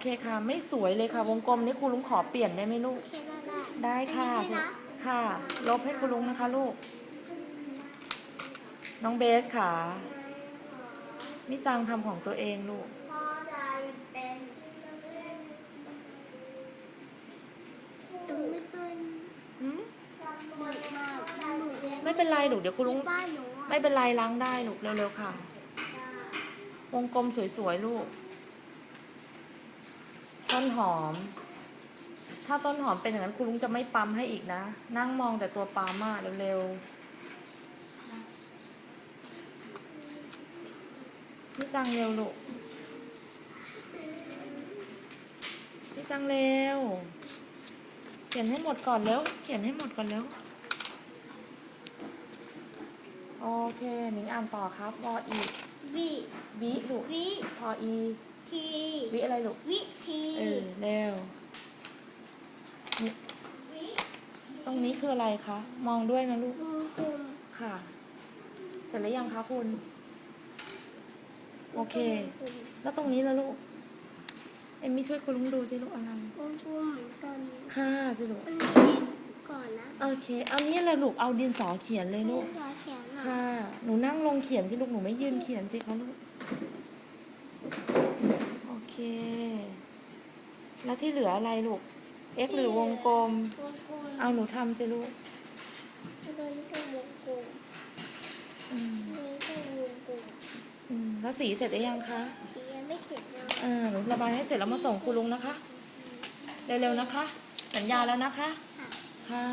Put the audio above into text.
เคค่ะ ไม่สวยเลยค่ะ วงกลมนี้ครูลุงขอเปลี่ยนได้ไหมลูก โอเคได้ได้ได้ค่ะ อันนี้ด้วยนะค่ะ ลบให้คุณลุงนะคะ ลูก น้องเบสค่ะ นี่จังทำของตัวเองลูก พอใจเป็นตรงไม่เป็นหืมหมึกมากหมึกเล็กไม่เป็นไรลูกเดี๋ยวคุณลุงบ้านหนูอะไม่เป็นไรล้างได้ลูกเร็วๆค่ะ วงกลมสวยๆลูก ต้นหอม ถ้าต้นหอมเป็นอย่างนั้นคุณลุงจะไม่ปั๊มให้อีกนะ นั่งมองแต่ตัวปั๊มอะเร็วๆนี่จังเร็วลูกนี่จังเร็ว เขียนให้หมดก่อนแล้ว เขียนให้หมดก่อนแล้ว โอเคหมิงอ่านต่อครับวออีวิวิลูกวิพออี ทีวิอะไรลูก วิธีเออเร็วนี่วิตรงนี้คืออะไรคะ มองด้วยนะลูกวงกลมค่ะ เสร็จแล้วยังคะคุณ โอเค แล้วตรงนี้ละลูก เอ็มมี่ช่วยคุณลุงดูสิลูกอะไรวงกลมเหมือนกันค่ะสิลูก มันเป็นก่อนนะโอเค เอานี้แหละลูก เอาดินสอเขียนเลยลูกจอเขียนหน่อยค่ะ หนูนั่งลงเขียนสิลูก หนูไม่ยืนเขียนสิคะลูกโอ เค แล้วที่เหลืออะไรลูก x หรือวงกลม วงกลมเอาหนูทำสิลูกตัวนี้ก็วงกลมอืมตัวนี้ก็วงกลมอืมแล้วสีเสร็จได้ยังคะสียังไม่เสร็จเลยอ่าหนูระบายให้เสร็จแล้วมาส่งคุณลุงนะคะ เร็วๆนะคะ สัญญาแล้วนะคะ ค่ะ ค่ะ